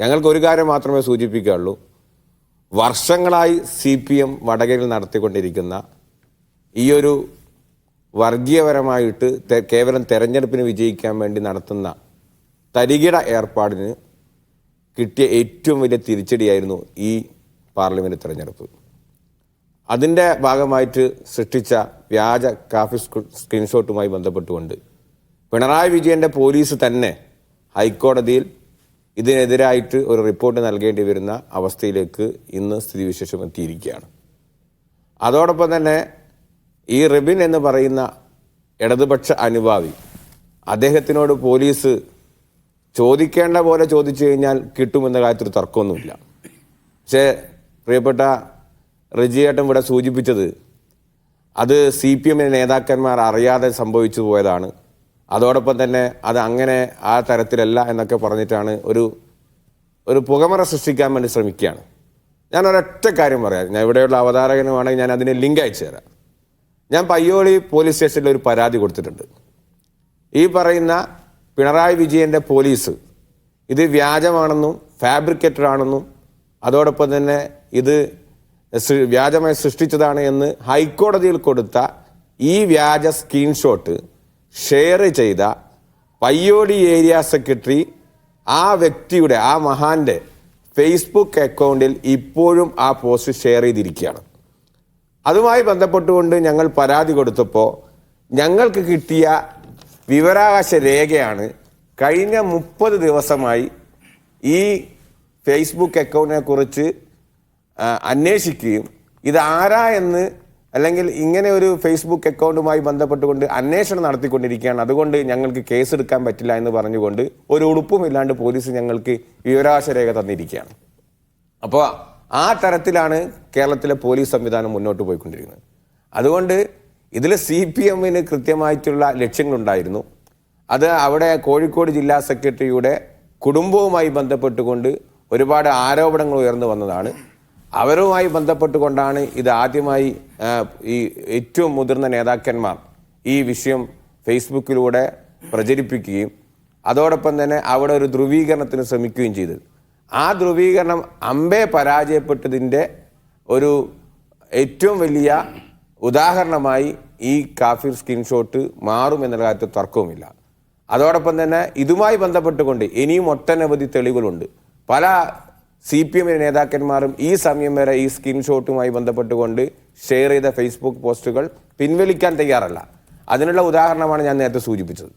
ഞങ്ങൾക്ക് ഒരു കാര്യം മാത്രമേ സൂചിപ്പിക്കുകയുള്ളൂ വർഷങ്ങളായി സി പി എം വടകരയിൽ നടത്തിക്കൊണ്ടിരിക്കുന്ന ഈയൊരു വർഗീയപരമായിട്ട് കേവലം തെരഞ്ഞെടുപ്പിന് വിജയിക്കാൻ വേണ്ടി നടത്തുന്ന തരികിട ഏർപ്പാടിന് കിട്ടിയ ഏറ്റവും വലിയ തിരിച്ചടിയായിരുന്നു ഈ പാർലമെന്റ് തെരഞ്ഞെടുപ്പ്. അതിന്റെ ഭാഗമായിട്ട് സൃഷ്ടിച്ച വ്യാജ കാഫി സ്ക്രീ- സ്ക്രീൻഷോട്ടുമായി ബന്ധപ്പെട്ടുകൊണ്ട് പിണറായി വിജയന്റെ പോലീസ് തന്നെ ഹൈക്കോടതിയിൽ ഇതിനെതിരായിട്ട് ഒരു റിപ്പോർട്ട് നൽകേണ്ടി വരുന്ന അവസ്ഥയിലേക്ക് ഇന്ന് സ്ഥിതിവിശേഷം എത്തിയിരിക്കുകയാണ്. അതോടൊപ്പം തന്നെ ഈ റിബിൻ എന്ന് പറയുന്ന ഇടതുപക്ഷ അനുഭാവി അദ്ദേഹത്തിനോട് പോലീസ് ചോദിക്കേണ്ട പോലെ ചോദിച്ചു കഴിഞ്ഞാൽ കിട്ടുമെന്ന കാര്യത്തിൽ തർക്കമൊന്നുമില്ല. പക്ഷേ പ്രിയപ്പെട്ട റിജിയേട്ടൻ ഇവിടെ സൂചിപ്പിച്ചത് അത് സി പി എമ്മിലെ നേതാക്കന്മാർ അറിയാതെ സംഭവിച്ചു പോയതാണ്. അതോടൊപ്പം തന്നെ അത് അങ്ങനെ ആ തരത്തിലല്ല എന്നൊക്കെ പറഞ്ഞിട്ടാണ് ഒരു ഒരു പുകമറ സൃഷ്ടിക്കാൻ വേണ്ടി ശ്രമിക്കുകയാണ്. ഞാൻ ഒരൊറ്റ കാര്യം പറയാം. ഞാൻ ഇവിടെയുള്ള അവതാരകനുമാണെങ്കിൽ ഞാൻ അതിന് ലിങ്ക് അയച്ചു തരാം. ഞാൻ പയ്യോളി പോലീസ് സ്റ്റേഷനിൽ ഒരു പരാതി കൊടുത്തിട്ടുണ്ട്. ഈ പറയുന്ന പിണറായി വിജയന്റെ പോലീസ് ഇത് വ്യാജമാണെന്നും ഫാബ്രിക്കേറ്റഡ് ആണെന്നും അതോടൊപ്പം തന്നെ ഇത് വ്യാജമായി സൃഷ്ടിച്ചതാണ് എന്ന് ഹൈക്കോടതിയിൽ കൊടുത്ത ഈ വ്യാജ സ്ക്രീൻഷോട്ട് ഷെയർ ചെയ്ത പയ്യോടി ഏരിയ സെക്രട്ടറി ആ വ്യക്തിയുടെ ആ മഹാന്റെ ഫേസ്ബുക്ക് അക്കൗണ്ടിൽ ഇപ്പോഴും ആ പോസ്റ്റ് ഷെയർ ചെയ്തിരിക്കുകയാണ്. അതുമായി ബന്ധപ്പെട്ടുകൊണ്ട് ഞങ്ങൾ പരാതി കൊടുത്തപ്പോൾ ഞങ്ങൾക്ക് കിട്ടിയ വിവരാവകാശ രേഖയാണ് കഴിഞ്ഞ മുപ്പത് ദിവസമായി ഈ ഫേസ്ബുക്ക് അക്കൗണ്ടിനെ കുറിച്ച് അന്വേഷിക്കുകയും ഇതാരാ എന്ന് അല്ലെങ്കിൽ ഇങ്ങനെ ഒരു ഫേസ്ബുക്ക് അക്കൗണ്ടുമായി ബന്ധപ്പെട്ടുകൊണ്ട് അന്വേഷണം നടത്തിക്കൊണ്ടിരിക്കുകയാണ്. അതുകൊണ്ട് ഞങ്ങൾക്ക് കേസ് എടുക്കാൻ പറ്റില്ല എന്ന് പറഞ്ഞുകൊണ്ട് ഒരു ഉടുപ്പും ഇല്ലാണ്ട് പോലീസ് ഞങ്ങൾക്ക് വിവരാശരേഖ രേഖ തന്നിരിക്കുകയാണ്. അപ്പോൾ ആ തരത്തിലാണ് കേരളത്തിലെ പോലീസ് സംവിധാനം മുന്നോട്ട് പോയിക്കൊണ്ടിരിക്കുന്നത്. അതുകൊണ്ട് ഇതിൽ സി പി എമ്മിന് കൃത്യമായിട്ടുള്ള ലക്ഷ്യങ്ങളുണ്ടായിരുന്നു. അത് അവിടെ കോഴിക്കോട് ജില്ലാ സെക്രട്ടറിയുടെ കുടുംബവുമായി ബന്ധപ്പെട്ടുകൊണ്ട് ഒരുപാട് ആരോപണങ്ങൾ ഉയർന്നു വന്നതാണ്. അവരുമായി ബന്ധപ്പെട്ടുകൊണ്ടാണ് ഇത് ആദ്യമായി ഈ ഏറ്റവും മുതിർന്ന നേതാക്കന്മാർ ഈ വിഷയം ഫേസ്ബുക്കിലൂടെ പ്രചരിപ്പിക്കുകയും അതോടൊപ്പം തന്നെ അവിടെ ഒരു ധ്രുവീകരണത്തിന് ശ്രമിക്കുകയും ചെയ്തത്. ആ ധ്രുവീകരണം അമ്പേ പരാജയപ്പെട്ടതിന്റെ ഒരു ഏറ്റവും വലിയ ഉദാഹരണമായി ഈ കാഫിർ സ്ക്രീൻഷോട്ട് മാറും എന്നുള്ള കാര്യത്തിൽ തർക്കവുമില്ല. അതോടൊപ്പം തന്നെ ഇതുമായി ബന്ധപ്പെട്ടുകൊണ്ട് ഇനിയും ഒട്ടനവധി തെളിവുകളുണ്ട്. പല സി പി എമ്മിന്റെ നേതാക്കന്മാരും ഈ സമയം വരെ ഈ സ്ക്രീൻഷോട്ടുമായി ബന്ധപ്പെട്ടുകൊണ്ട് ഷെയർ ചെയ്ത ഫേസ്ബുക്ക് പോസ്റ്റുകൾ പിൻവലിക്കാൻ തയ്യാറല്ല. അതിനുള്ള ഉദാഹരണമാണ് ഞാൻ നേരത്തെ സൂചിപ്പിച്ചത്.